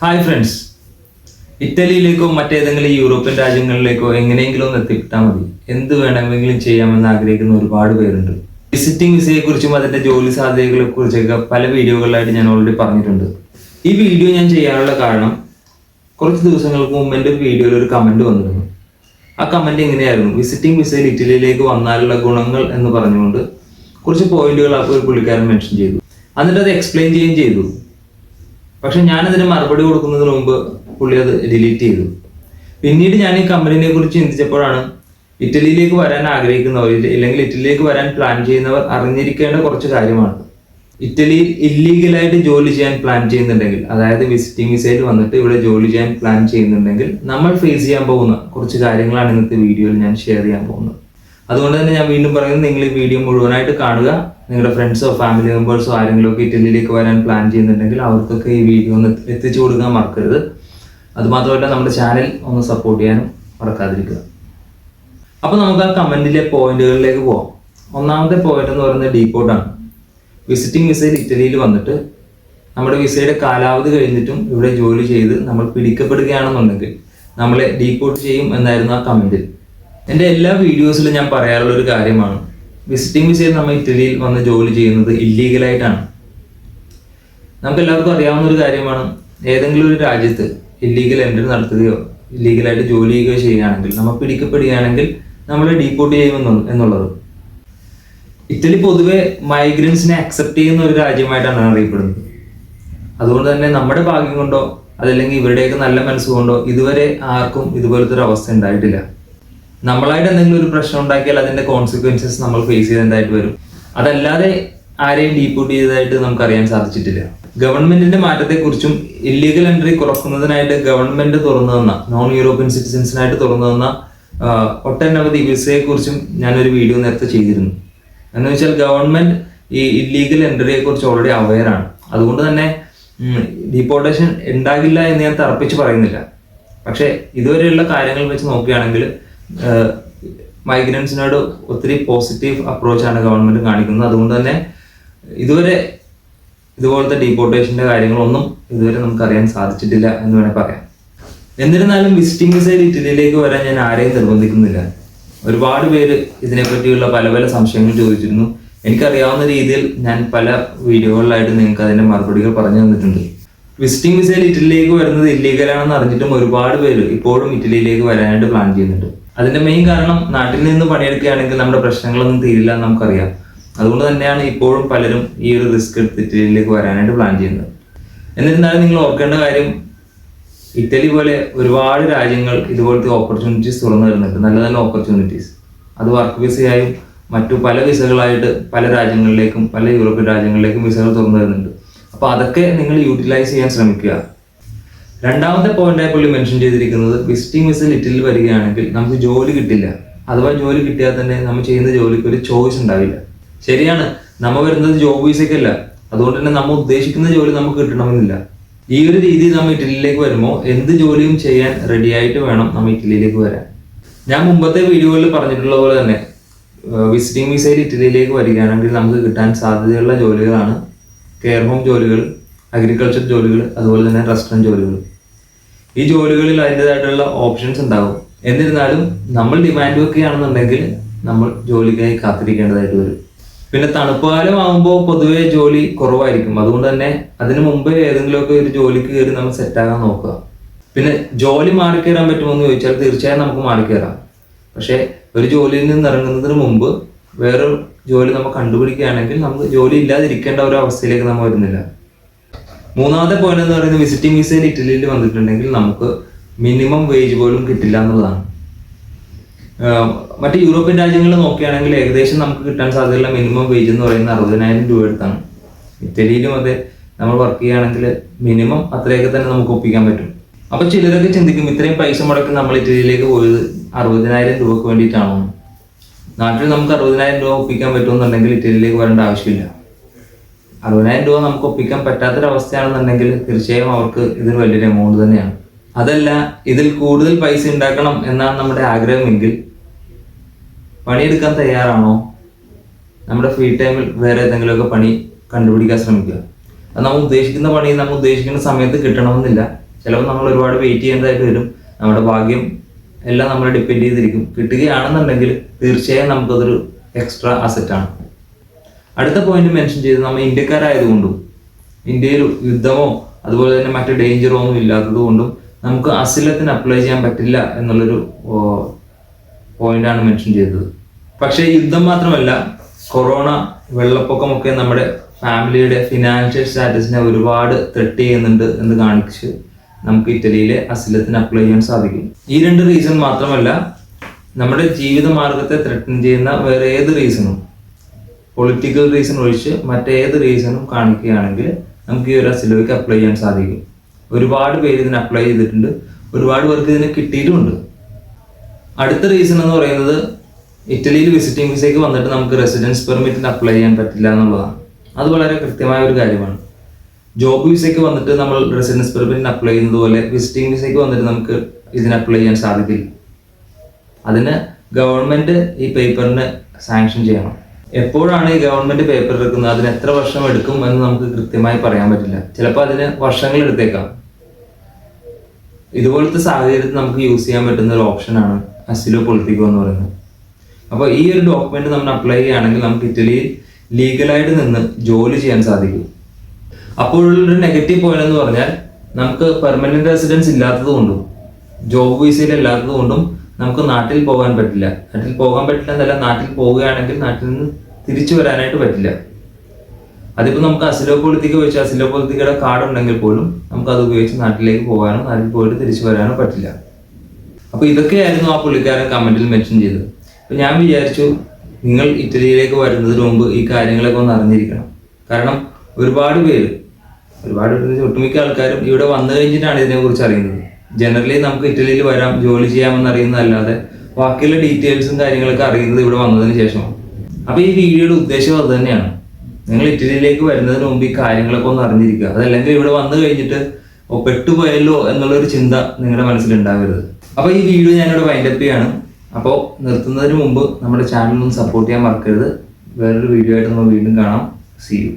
Hi friends ഇറ്റലിയിലേക്കോ മറ്റേതെങ്കിലും European രാജ്യങ്ങളിലേക്കോ എങ്ങനെയെങ്കിലും ഒന്ന് എത്തിപ്പെട്ടാൽ മതി. എന്ത് വേണമെങ്കിലും ചെയ്യാമെന്ന് ആഗ്രഹിക്കുന്ന ഒരുപാട് പേരുണ്ട്. വിസിറ്റിംഗ് വിസയെ കുറിച്ചും അതിന്റെ ജോലി സാധ്യതകളെ കുറിച്ചൊക്കെ പല വീഡിയോകളിലായിട്ട് ഞാൻ ഓൾറെഡി പറഞ്ഞിട്ടുണ്ട്. ഈ വീഡിയോ ഞാൻ ചെയ്യാനുള്ള കാരണം കുറച്ച് ദിവസങ്ങൾക്ക് മുമ്പ് എന്റെ ഒരു വീഡിയോയിൽ ഒരു കമന്റ് വന്നിരുന്നു. ആ കമന്റ് എങ്ങനെയായിരുന്നു? വിസിറ്റിംഗ് വിസയിൽ ഇറ്റലിയിലേക്ക് വന്നാലുള്ള ഗുണങ്ങൾ എന്ന് പറഞ്ഞുകൊണ്ട് കുറച്ച് പോയിന്റുകൾ ആ ഒരു പുള്ളിക്കാരൻ മെൻഷൻ ചെയ്തു. എന്നിട്ട് അത് എക്സ്പ്ലെയിൻ ചെയ്യുകയും ചെയ്തു. പക്ഷെ ഞാനതിന് മറുപടി കൊടുക്കുന്നതിന് മുമ്പ് പുള്ളി അത് ഡിലീറ്റ് ചെയ്തു. പിന്നീട് ഞാൻ ഈ കമ്പനിനെ കുറിച്ച് ചിന്തിച്ചപ്പോഴാണ് ഇറ്റലിയിലേക്ക് വരാൻ ആഗ്രഹിക്കുന്നവർ ഇല്ലെങ്കിൽ ഇറ്റലിയിലേക്ക് വരാൻ പ്ലാൻ ചെയ്യുന്നവർ അറിഞ്ഞിരിക്കേണ്ട കുറച്ച് കാര്യമാണ്. ഇറ്റലിയിൽ ഇല്ലീഗലായിട്ട് ജോലി ചെയ്യാൻ പ്ലാൻ ചെയ്യുന്നുണ്ടെങ്കിൽ അതായത് വിസിറ്റിംഗ് വിസയിൽ വന്നിട്ട് ഇവിടെ ജോലി ചെയ്യാൻ പ്ലാൻ ചെയ്യുന്നുണ്ടെങ്കിൽ നമ്മൾ ഫേസ് ചെയ്യാൻ പോകുന്ന കുറച്ച് കാര്യങ്ങളാണ് ഇന്നത്തെ വീഡിയോയിൽ ഞാൻ ഷെയർ ചെയ്യാൻ പോകുന്നത്. അതുകൊണ്ട് തന്നെ ഞാൻ വീണ്ടും പറയുന്നത് നിങ്ങൾ ഈ വീഡിയോ മുഴുവനായിട്ട് കാണുക. നിങ്ങളുടെ ഫ്രണ്ട്സോ ഫാമിലി മെമ്പേഴ്സോ ആരെങ്കിലും ഒക്കെ ഇറ്റലിയിലേക്ക് വരാൻ പ്ലാൻ ചെയ്യുന്നുണ്ടെങ്കിൽ അവർക്കൊക്കെ ഈ വീഡിയോ ഒന്ന് എത്തിച്ചു കൊടുക്കാൻ മറക്കരുത്. അതുമാത്രമല്ല നമ്മുടെ ചാനൽ ഒന്ന് സപ്പോർട്ട് ചെയ്യാനും മറക്കാതിരിക്കുക. അപ്പോൾ നമുക്ക് ആ കമന്റിലെ പോയിന്റുകളിലേക്ക് പോവാം. ഒന്നാമത്തെ പോയിന്റ് എന്ന് പറയുന്നത് ഡീപ്പോർട്ടാണ് വിസിറ്റിംഗ് വിസയിൽ ഇറ്റലിയിൽ വന്നിട്ട് നമ്മുടെ വിസയുടെ കാലാവധി കഴിഞ്ഞിട്ടും ഇവിടെ ജോലി ചെയ്ത് നമ്മൾ പിടിക്കപ്പെടുകയാണെന്നുണ്ടെങ്കിൽ നമ്മളെ ഡീപ്പോർട്ട് ചെയ്യും എന്നായിരുന്നു ആ കമന്റിൽ എന്റെ എല്ലാ വീഡിയോസിലും ഞാൻ പറയാറുള്ള ഒരു കാര്യമാണ്. വിസിറ്റിംഗ് വിസയിൽ നമ്മൾ ഇറ്റലിയിൽ വന്ന് ജോലി ചെയ്യുന്നത് ഇല്ലീഗലായിട്ടാണ് നമുക്ക് എല്ലാവർക്കും അറിയാവുന്ന ഒരു കാര്യമാണ് ഏതെങ്കിലും ഒരു രാജ്യത്ത് ഇല്ലീഗൽ എൻട്രി നടത്തുകയോ ഇല്ലീഗലായിട്ട് ജോലി ചെയ്യുകയോ ചെയ്യുകയാണെങ്കിൽ നമ്മൾ പിടിക്കപ്പെടുകയാണെങ്കിൽ നമ്മൾ ഡീപ്പോർട്ട് ചെയ്യുമെന്നു എന്നുള്ളത്. ഇറ്റലി പൊതുവെ മൈഗ്രൻസിനെ അക്സെപ്റ്റ് ചെയ്യുന്ന ഒരു രാജ്യമായിട്ടാണ് അറിയപ്പെടുന്നത്. അതുകൊണ്ട് തന്നെ നമ്മുടെ ഭാഗ്യം കൊണ്ടോ അതല്ലെങ്കിൽ ഇവരുടെയൊക്കെ നല്ല മനസ്സുകൊണ്ടോ ഇതുവരെ ആർക്കും ഇതുപോലത്തെ ഒരു അവസ്ഥ ഉണ്ടായിട്ടില്ല. നമ്മളായിട്ട് എന്തെങ്കിലും ഒരു പ്രശ്നം ഉണ്ടാക്കിയാൽ അതിന്റെ കോൺസിക്വൻസസ് നമ്മൾ ഫേസ് ചെയ്തതായിട്ട് വരും? അതല്ലാതെ ആരെയും ഡീപ്യൂട്ട് ചെയ്തതായിട്ട് നമുക്ക് അറിയാൻ സാധിച്ചിട്ടില്ല. ഗവൺമെന്റിന്റെ മാറ്റത്തെക്കുറിച്ചും ഇല്ലീഗൽ എൻട്രി കുറക്കുന്നതിനായിട്ട് ഗവൺമെന്റ് തുറന്നു തന്ന നോൺ യൂറോപ്യൻ സിറ്റിസൻസിനായിട്ട് തുറന്നു തന്ന ഒട്ടനവധി വിസയെ കുറിച്ചും ഞാനൊരു വീഡിയോ നേരത്തെ ചെയ്തിരുന്നു. എന്ന് വെച്ചാൽ ഗവൺമെന്റ് ഈ ഇല്ലീഗൽ എൻട്രിയെ കുറിച്ച് ഓൾറെഡി അവെയർ ആണ്. അതുകൊണ്ട് തന്നെ ഡീപ്പോർട്ടേഷൻ ഉണ്ടാകില്ല എന്ന് ഞാൻ തറപ്പിച്ച് പറയുന്നില്ല. പക്ഷേ ഇതുവരെയുള്ള കാര്യങ്ങൾ വെച്ച് നോക്കുകയാണെങ്കിൽ മൈഗ്രൻസിനോട് ഒത്തിരി പോസിറ്റീവ് അപ്രോച്ചാണ് ഗവൺമെന്റ് കാണിക്കുന്നത്. അതുകൊണ്ട് തന്നെ ഇതുവരെ ഇതുപോലത്തെ ഡീപ്പോർട്ടേഷന്റെ കാര്യങ്ങളൊന്നും ഇതുവരെ നമുക്ക് അറിയാൻ സാധിച്ചിട്ടില്ല എന്ന് വേണേൽ പറയാം. എന്നിരുന്നാലും വിസിറ്റിംഗ് വിസയിൽ ഇറ്റലിയിലേക്ക് വരാൻ ഞാൻ ആരെയും നിർബന്ധിക്കുന്നില്ല. ഒരുപാട് പേര് ഇതിനെപ്പറ്റിയുള്ള പല പല സംശയങ്ങൾ ചോദിച്ചിരുന്നു. എനിക്കറിയാവുന്ന രീതിയിൽ ഞാൻ പല വീഡിയോകളിലായിട്ട് നിങ്ങൾക്ക് അതിന്റെ മറുപടികൾ പറഞ്ഞു തന്നിട്ടുണ്ട്. വിസിറ്റിംഗ് വിസയിൽ ഇറ്റലിയിലേക്ക് വരുന്നത് ഇല്ലീഗലാണെന്ന് അറിഞ്ഞിട്ടും ഒരുപാട് പേര് ഇപ്പോഴും ഇറ്റലിയിലേക്ക് വരാനായിട്ട് പ്ലാൻ ചെയ്യുന്നുണ്ട്. അതിന്റെ മെയിൻ കാരണം നാട്ടിൽ നിന്ന് പണിയെടുക്കുകയാണെങ്കിൽ നമ്മുടെ പ്രശ്നങ്ങളൊന്നും തീരില്ല എന്ന് നമുക്കറിയാം. അതുകൊണ്ട് തന്നെയാണ് ഇപ്പോഴും പലരും ഈ ഒരു റിസ്ക് എടുത്ത് ഇറ്റലിയിലേക്ക് വരാനായിട്ട് പ്ലാൻ ചെയ്യുന്നത്. എന്നിരുന്നാലും നിങ്ങൾ ഓർക്കേണ്ട കാര്യം ഇറ്റലി പോലെ ഒരുപാട് രാജ്യങ്ങൾ ഇതുപോലത്തെ ഓപ്പർച്യൂണിറ്റീസ് തുറന്നു തരുന്നുണ്ട്. നല്ല നല്ല ഓപ്പർച്യൂണിറ്റീസ് അത് വർക്ക് വിസയായും മറ്റു പല വിസകളായിട്ട് പല രാജ്യങ്ങളിലേക്കും പല യൂറോപ്യൻ രാജ്യങ്ങളിലേക്കും വിസകൾ തുറന്നു തരുന്നുണ്ട്. അപ്പൊ അതൊക്കെ നിങ്ങൾ യൂട്ടിലൈസ് ചെയ്യാൻ ശ്രമിക്കുക. രണ്ടാമത്തെ പോയിന്റായി പുള്ളി മെൻഷൻ ചെയ്തിരിക്കുന്നത് വിസിറ്റിംഗ് വിസ ലിറ്റിൽ വരികയാണെങ്കിൽ നമുക്ക് ജോലി കിട്ടില്ല. അഥവാ ജോലി കിട്ടിയാൽ തന്നെ നമ്മൾ ചെയ്യുന്ന ജോലിക്ക് ഒരു ചോയ്സ് ഉണ്ടാവില്ല. ശരിയാണ്. നമ്മൾ വരുന്നത് ജോബ് വിസയ്ക്കല്ല അതുകൊണ്ട് തന്നെ നമ്മൾ ഉദ്ദേശിക്കുന്ന ജോലി നമുക്ക് കിട്ടണമെന്നില്ല. ഈ ഒരു രീതിയിൽ നമ്മൾ ഇറ്റലിയിലേക്ക് വരുമ്പോൾ എന്ത് ജോലിയും ചെയ്യാൻ റെഡി ആയിട്ട് വേണം നമ്മൾ ഇറ്റലിയിലേക്ക് വരാൻ. ഞാൻ മുമ്പത്തെ വീഡിയോകളിൽ പറഞ്ഞിട്ടുള്ള പോലെ തന്നെ വിസിറ്റിംഗ് വിസയിൽ ഇറ്റലിയിലേക്ക് വരികയാണെങ്കിൽ നമുക്ക് കിട്ടാൻ സാധ്യതയുള്ള ജോലികളാണ് കെയർ ഹോം ജോലികൾ അഗ്രികൾച്ചർ ജോലികൾ അതുപോലെ തന്നെ റെസ്റ്റോറന്റ് ജോലികൾ. ഈ ജോലികളിൽ അതിന്റെതായിട്ടുള്ള ഓപ്ഷൻസ് ഉണ്ടാകും എന്നിരുന്നാലും നമ്മൾ ഡിമാൻഡ് വെക്കുകയാണെന്നുണ്ടെങ്കിൽ നമ്മൾ ജോലിക്കായി കാത്തിരിക്കേണ്ടതായിട്ട് വരും. പിന്നെ തണുപ്പ് കാലമാകുമ്പോൾ പൊതുവേ ജോലി കുറവായിരിക്കും. അതുകൊണ്ട് തന്നെ അതിനു മുമ്പേ ഏതെങ്കിലുമൊക്കെ ഒരു ജോലിക്ക് കയറി നമ്മൾ സെറ്റാകാൻ നോക്കുക. പിന്നെ ജോലി മാറിക്കയറാൻ പറ്റുമോ എന്ന് ചോദിച്ചാൽ തീർച്ചയായും നമുക്ക് മാറിക്കയറാം പക്ഷേ ഒരു ജോലിയിൽ നിന്ന് ഇറങ്ങുന്നതിന് മുമ്പ് വേറൊരു ജോലി നമ്മൾ കണ്ടുപിടിക്കുകയാണെങ്കിൽ നമുക്ക് ജോലി ഇല്ലാതിരിക്കേണ്ട ഒരു അവസ്ഥയിലേക്ക് നമ്മൾ വരുന്നില്ല. മൂന്നാമത്തെ പോയിന്റ് എന്ന് പറയുന്നത് വിസിറ്റിംഗ് വിസയിൽ ഇറ്റലിയിൽ വന്നിട്ടുണ്ടെങ്കിൽ നമുക്ക് മിനിമം വേജ് പോലും കിട്ടില്ല എന്നുള്ളതാണ്. മറ്റ് യൂറോപ്യൻ രാജ്യങ്ങൾ നോക്കുകയാണെങ്കിൽ ഏകദേശം നമുക്ക് കിട്ടാൻ സാധ്യതയുള്ള മിനിമം വേജ് എന്ന് പറയുന്നത് അറുപതിനായിരം രൂപ അടുത്താണ്. ഇറ്റലിയിലും അതെ നമ്മൾ വർക്ക് ചെയ്യുകയാണെങ്കിൽ മിനിമം അത്രയൊക്കെ തന്നെ നമുക്ക് ഒപ്പിക്കാൻ പറ്റും. അപ്പൊ ചിലരൊക്കെ ചിന്തിക്കും ഇത്രയും പൈസ മുടക്കി നമ്മൾ ഇറ്റലിയിലേക്ക് പോയത് അറുപതിനായിരം രൂപക്ക് വേണ്ടിയിട്ടാണോ നാട്ടിൽ നമുക്ക് അറുപതിനായിരം രൂപ ഒപ്പിക്കാൻ പറ്റുമെന്നുണ്ടെങ്കിൽ ഇറ്റലിയിലേക്ക് വരേണ്ട ആവശ്യമില്ല. അറുപതിനായിരം രൂപ നമുക്ക് ഒപ്പിക്കാൻ പറ്റാത്തൊരവസ്ഥയാണെന്നുണ്ടെങ്കിൽ തീർച്ചയായും അവർക്ക് ഇതൊരു വലിയൊരു എമൗണ്ട് തന്നെയാണ്. അതല്ല ഇതിൽ കൂടുതൽ പൈസ ഉണ്ടാക്കണം എന്നാണ് നമ്മുടെ ആഗ്രഹമെങ്കിൽ പണിയെടുക്കാൻ തയ്യാറാണോ? നമ്മുടെ ഫ്രീ ടൈമിൽ വേറെ ഏതെങ്കിലുമൊക്കെ പണി കണ്ടുപിടിക്കാൻ ശ്രമിക്കുക. അത് നമ്മൾ ഉദ്ദേശിക്കുന്ന പണി നമ്മൾ ഉദ്ദേശിക്കുന്ന സമയത്ത് കിട്ടണമെന്നില്ല. ചിലപ്പോൾ നമ്മൾ ഒരുപാട് വെയിറ്റ് ചെയ്യേണ്ടതായിട്ട് വരും. നമ്മുടെ ഭാഗ്യം എല്ലാം നമ്മളെ ഡിപ്പെൻഡ് ചെയ്തിരിക്കും. കിട്ടുകയാണെന്നുണ്ടെങ്കിൽ തീർച്ചയായും നമുക്കതൊരു എക്സ്ട്രാ അസറ്റാണ് അടുത്ത പോയിന്റ് മെൻഷൻ ചെയ്ത് നമ്മൾ ഇന്ത്യക്കാരായതുകൊണ്ടും ഇന്ത്യയിൽ യുദ്ധമോ അതുപോലെ തന്നെ മറ്റു ഡേഞ്ചറോ ഒന്നും ഇല്ലാത്തത് കൊണ്ടും നമുക്ക് അസിലത്തിന് അപ്ലൈ ചെയ്യാൻ പറ്റില്ല എന്നുള്ളൊരു പോയിന്റാണ് മെൻഷൻ ചെയ്തത്. പക്ഷേ യുദ്ധം മാത്രമല്ല കൊറോണ വെള്ളപ്പൊക്കമൊക്കെ നമ്മുടെ ഫാമിലിയുടെ ഫിനാൻഷ്യൽ സ്റ്റാറ്റസിനെ ഒരുപാട് ത്രെട്ട് ചെയ്യുന്നുണ്ട് എന്ന് കാണിച്ച് നമുക്ക് ഇറ്റലിയിലെ അസിലത്തിന് അപ്ലൈ ചെയ്യാൻ സാധിക്കും. ഈ രണ്ട് റീസൺ മാത്രമല്ല നമ്മുടെ ജീവിത മാർഗത്തെ ത്രെട്ടൻ ചെയ്യുന്ന വേറെ ഏത് റീസണും പൊളിറ്റിക്കൽ റീസൺ ഒഴിച്ച് മറ്റേത് റീസണും കാണിക്കുകയാണെങ്കിൽ നമുക്ക് ഈ ഒരു അസിലോയ്ക്ക് അപ്ലൈ ചെയ്യാൻ സാധിക്കും. ഒരുപാട് പേര് ഇതിന് അപ്ലൈ ചെയ്തിട്ടുണ്ട്. ഒരുപാട് പേർക്ക് ഇതിന് കിട്ടിയിട്ടുമുണ്ട്. അടുത്ത റീസൺ എന്ന് പറയുന്നത് ഇറ്റലിയിൽ വിസിറ്റിംഗ് വിസയ്ക്ക് വന്നിട്ട് നമുക്ക് റെസിഡൻസ് പെർമിറ്റിന് അപ്ലൈ ചെയ്യാൻ പറ്റില്ല എന്നുള്ളതാണ്. അത് വളരെ കൃത്യമായ ഒരു കാര്യമാണ്. ജോബ് വിസയ്ക്ക് വന്നിട്ട് നമ്മൾ റെസിഡൻസ് പെർമിറ്റിന് അപ്ലൈ ചെയ്യുന്നത് പോലെ വിസിറ്റിംഗ് വിസയ്ക്ക് വന്നിട്ട് നമുക്ക് ഇതിന് അപ്ലൈ ചെയ്യാൻ സാധിക്കില്ല. അതിന് ഗവൺമെന്റ് ഈ പേപ്പറിന് സാങ്ഷൻ ചെയ്യണം. എപ്പോഴാണ് ഈ ഗവൺമെന്റ് പേപ്പർ എടുക്കുന്നത്? അതിന് എത്ര വർഷം എടുക്കും എന്ന് നമുക്ക് കൃത്യമായി പറയാൻ പറ്റില്ല. ചിലപ്പോൾ അതിന് വർഷങ്ങൾ എടുത്തേക്കാം. ഇതുപോലത്തെ സാഹചര്യത്തിൽ നമുക്ക് യൂസ് ചെയ്യാൻ പറ്റുന്ന ഒരു ഓപ്ഷനാണ് അസിലോ പൊളിറ്റിക്കോ എന്ന് പറയുന്നത്. അപ്പോൾ ഈ ഒരു ഡോക്യുമെന്റ് നമ്മൾ അപ്ലൈ ചെയ്യുകയാണെങ്കിൽ നമുക്ക് ഇറ്റലിയിൽ ലീഗലായിട്ട് നിന്ന് ജോലി ചെയ്യാൻ സാധിക്കും. അപ്പോഴുള്ളൊരു നെഗറ്റീവ് പോയിന്റ് എന്ന് പറഞ്ഞാൽ നമുക്ക് പെർമനന്റ് റെസിഡൻസ് ഇല്ലാത്തത് കൊണ്ടും ജോബ് വിസയിൽ ഇല്ലാത്തത് കൊണ്ടും നമുക്ക് നാട്ടിൽ പോകാൻ പറ്റില്ല. നാട്ടിൽ പോകാൻ പറ്റില്ല എന്നല്ല നാട്ടിൽ പോവുകയാണെങ്കിൽ നാട്ടിൽ നിന്ന് തിരിച്ചു വരാനായിട്ട് പറ്റില്ല. അതിപ്പോൾ നമുക്ക് അസിലോ പൊളിത്തിക്ക് വെച്ച് അസിലോ പൊളിത്തിക്കയുടെ കാർഡ് ഉണ്ടെങ്കിൽ പോലും നമുക്ക് അത് ഉപയോഗിച്ച് നാട്ടിലേക്ക് പോകാനോ നാട്ടിൽ പോയിട്ട് തിരിച്ചു വരാനോ പറ്റില്ല. അപ്പൊ ഇതൊക്കെയായിരുന്നു ആ പുള്ളിക്കാരൻ കമന്റിൽ മെൻഷൻ ചെയ്തത്. അപ്പോൾ ഞാൻ വിചാരിച്ചു നിങ്ങൾ ഇറ്റലിയിലേക്ക് വരുന്നതിന് മുമ്പ് ഈ കാര്യങ്ങളൊക്കെ ഒന്ന് അറിഞ്ഞിരിക്കണം. കാരണം ഒരുപാട് പേര് ഒരുപാട് ഒട്ടുമിക്ക ആൾക്കാരും ഇവിടെ വന്നു കഴിഞ്ഞിട്ടാണ് ഇതിനെക്കുറിച്ച് അറിയുന്നത്. ജനറലി നമുക്ക് ഇറ്റലിയിൽ വരാം ജോലി ചെയ്യാമെന്ന് അറിയുന്നതല്ലാതെ ബാക്കിയുള്ള ഡീറ്റെയിൽസും കാര്യങ്ങളൊക്കെ അറിയുന്നത് ഇവിടെ വന്നതിന് ശേഷമാണ് അപ്പൊ ഈ വീഡിയോയുടെ ഉദ്ദേശം അത് തന്നെയാണ്. നിങ്ങൾ ഇറ്റലിയിലേക്ക് വരുന്നതിന് മുമ്പ് ഈ കാര്യങ്ങളൊക്കെ ഒന്ന് അറിഞ്ഞിരിക്കുക. അതല്ലെങ്കിൽ ഇവിടെ വന്നു കഴിഞ്ഞിട്ട് ഓ പെട്ടുപോയല്ലോ എന്നുള്ളൊരു ചിന്ത നിങ്ങളുടെ മനസ്സിൽ അപ്പോൾ അപ്പൊ ഈ വീഡിയോ ഞാനിവിടെ വൈൻഡപ്പ് ചെയ്യാണ്. അപ്പോൾ നിർത്തുന്നതിന് മുമ്പ് നമ്മുടെ ചാനൽ ഒന്ന് സപ്പോർട്ട് ചെയ്യാൻ മറക്കരുത്. വേറൊരു വീഡിയോ ആയിട്ട് നമ്മൾ വീണ്ടും കാണാം. C U